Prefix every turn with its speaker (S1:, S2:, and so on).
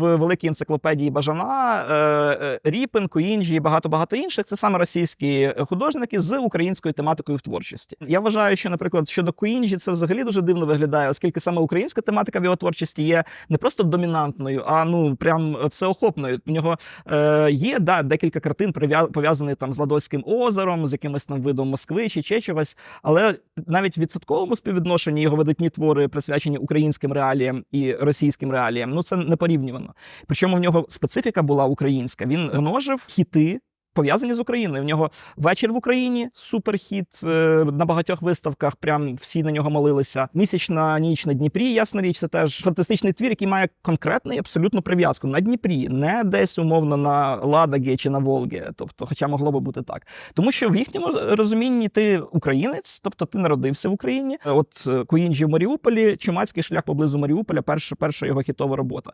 S1: в великій енциклопедії Бажана, е, е, Ріпин, Куінджі і багато багато інших. Це саме російські художники з українською тематикою в творчості. Я вважаю, що, наприклад, щодо Куінджі, це взагалі дуже дивно виглядає, оскільки саме українська тематика в його творчості є не просто домінантною, а ну прям всеохопною. У нього е, є да, декілька картин пов'язані там з Ладоським озером, з якимось там видом Москви чи ще чогось. Але навіть в відсотковому співвідношенні його видатні твори присвячені українським реаліям і російським реаліям. Ну це не порівнювано. Причому в нього специфіка була українська. Він множив хіти. Пов'язані з Україною. В нього вечір в Україні суперхіт е, на багатьох виставках. Прям всі на нього молилися. Місячна ніч на Дніпрі. Ясна річ, це теж фантастичний твір, який має конкретну і абсолютну прив'язку на Дніпрі, не десь умовно на Ладогі чи на Волгі. Тобто, хоча могло би бути так. Тому що в їхньому розумінні ти українець, тобто ти народився в Україні. От е, Куінджі в Маріуполі, Чумацький шлях поблизу Маріуполя, перша, перша його хітова робота.